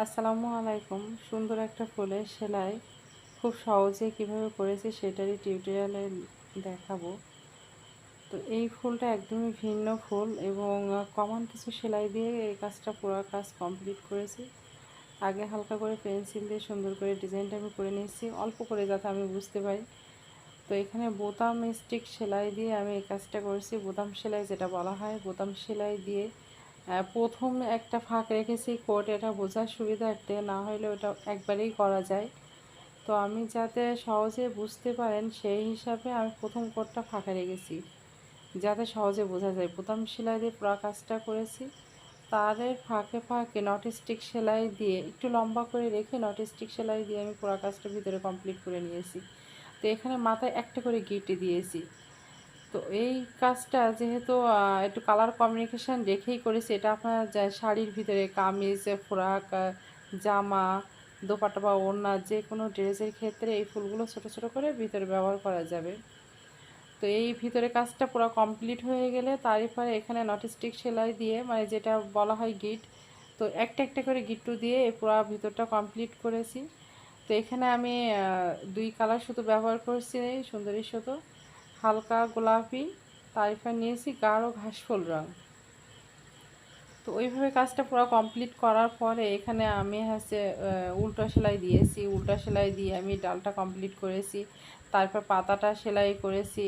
আসসালামু আলাইকুম। সুন্দর একটা ফুলের সেলাই খুব সহজে কীভাবে করেছি সেটারই টিউটোরিয়ালে দেখাবো। তো এই ফুলটা একদমই ভিন্ন ফুল এবং কমন কিছু সেলাই দিয়ে এই কাজটা পুরো কাজ কমপ্লিট করেছি। আগে হালকা করে পেন্সিল দিয়ে সুন্দর করে ডিজাইনটা আমি করে নিয়েছি। অল্প করে যাতে আমি বুঝতে পারি। তো এখানে বোতাম স্টিক সেলাই দিয়ে আমি এই কাজটা করেছি। বোতাম সেলাই যেটা বলা হয়, বোতাম সেলাই দিয়ে প্রথম একটা ফাঁক রেখেছি কোট এটা বোঝার সুবিধার্থে, না হলে ওটা একবারেই করা যায়। তো আমি যাতে সহজে বুঝতে পারেন, সেই হিসাবে আমি প্রথম কোটটা ফাঁকা রেখেছি, যাতে সহজে বোঝা যায়। প্রথম সেলাই দিয়ে পুরো কাজটা করেছি। তারের ফাঁকে ফাঁকে নট স্টিক সেলাই দিয়ে, একটু লম্বা করে রেখে নট স্টিক সেলাই দিয়ে আমি পুরো কাজটা ভিতরে কমপ্লিট করে নিয়েছি। তো এখানে মাথায় একটা করে গিটে দিয়েছি। তো এই কাজটা যেহেতু একটু কালার কমিউনিকেশান রেখেই করেছি, এটা আপনার শাড়ির ভিতরে কামিজ, ফ্রক জামা দোপাটা বা ওড়না যে কোনো ড্রেসের ক্ষেত্রে এই ফুলগুলো ছোট ছোট করে ভিতরে ব্যবহার করা যাবে। তো এই ভিতরে কাজটা পুরো কমপ্লিট হয়ে গেলে তারপরে এখানে নটিস্টিক সেলাই দিয়ে মানে যেটা বলা হয় গিট তো একটা একটা করে গিট্টু দিয়ে এই পুরো ভিতরটা কমপ্লিট করেছি। তো এখানে আমি দুই কালার সুতো ব্যবহার করছি, সুন্দরী সুতো। হালকা গোলাপি, তারিফা নিয়েছি, গাঢ় ঘাসফুল রং। তো ওইভাবে কাজটা পুরো কমপ্লিট করার পরে এখানে আমি হচ্ছে উল্টা সেলাই দিয়েছি, উল্টা সেলাই দিয়ে আমি ডালটা কমপ্লিট করেছি, তারপর পাতাটা সেলাই করেছি।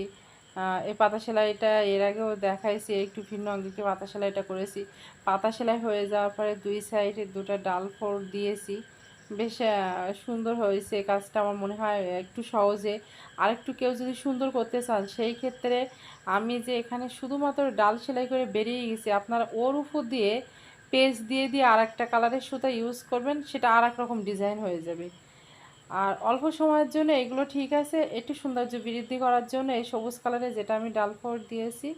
এই পাতা সেলাইটা এর আগেও দেখাইছি, একটু ভিন্ন অঙ্গিকে পাতা সেলাইটা করেছি। পাতা সেলাই হয়ে যাওয়ার পরে দুই সাইডে দুটা ডাল ফোর দিয়েছি। বেশ সুন্দর হয়েছে। কাজটা আমার মনে হয় একটু সহজে। আর একটু কেউ যদি সুন্দর করতে চান, সেই ক্ষেত্রে আমি যে এখানে শুধুমাত্র ডাল সেলাই করে বেরিয়ে গেছি, আপনারা ওর উপর দিয়ে পেজ দিয়ে দিয়ে আর একটা কালারের সুতা ইউজ করবেন, সেটা আর রকম ডিজাইন হয়ে যাবে। আর অল্প সময়ের জন্য এগুলো ঠিক আছে, একটু সৌন্দর্য বৃদ্ধি করার জন্য এই সবুজ কালারে যেটা আমি ডাল ফোর দিয়েছি,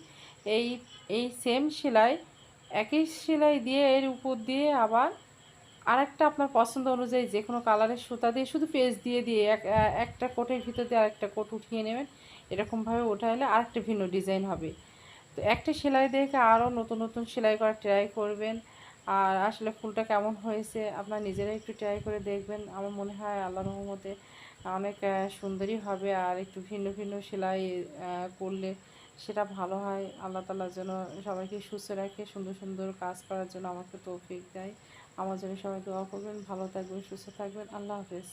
এই এই সেম সেলাই, একই সেলাই দিয়ে এর উপর দিয়ে আবার আর একটা আপনার পছন্দ অনুযায়ী যে কোনো কালারের সুতা দিয়ে, শুধু পেজ দিয়ে দিয়ে, এক, একটা কোটের ভিতর দিয়ে আরেকটা কোট উঠিয়ে নেবেন। এরকমভাবে উঠাইলে আরেকটা ভিন্ন ডিজাইন হবে। তো একটা সেলাই দেখে আরও নতুন নতুন সেলাই করার ট্রাই করবেন। আর আসলে ফুলটা কেমন হয়েছে, আপনার নিজেরাই একটু ট্রাই করে দেখবেন। আমার মনে হয় আল্লাহ রহমতে অনেক সুন্দরই হবে। আর একটু ভিন্ন ভিন্ন সেলাই করলে সেটা ভালো হয়। আল্লাহ তালার জন্য সবাইকে সুস্থ রাখে, সুন্দর সুন্দর কাজ করার জন্য আমাকে তৌফিক দেয়। আমার জন্য সবাই দোয়া করবেন ভালো থাকবেন সুস্থ থাকবেন। আল্লাহ হাফেজ।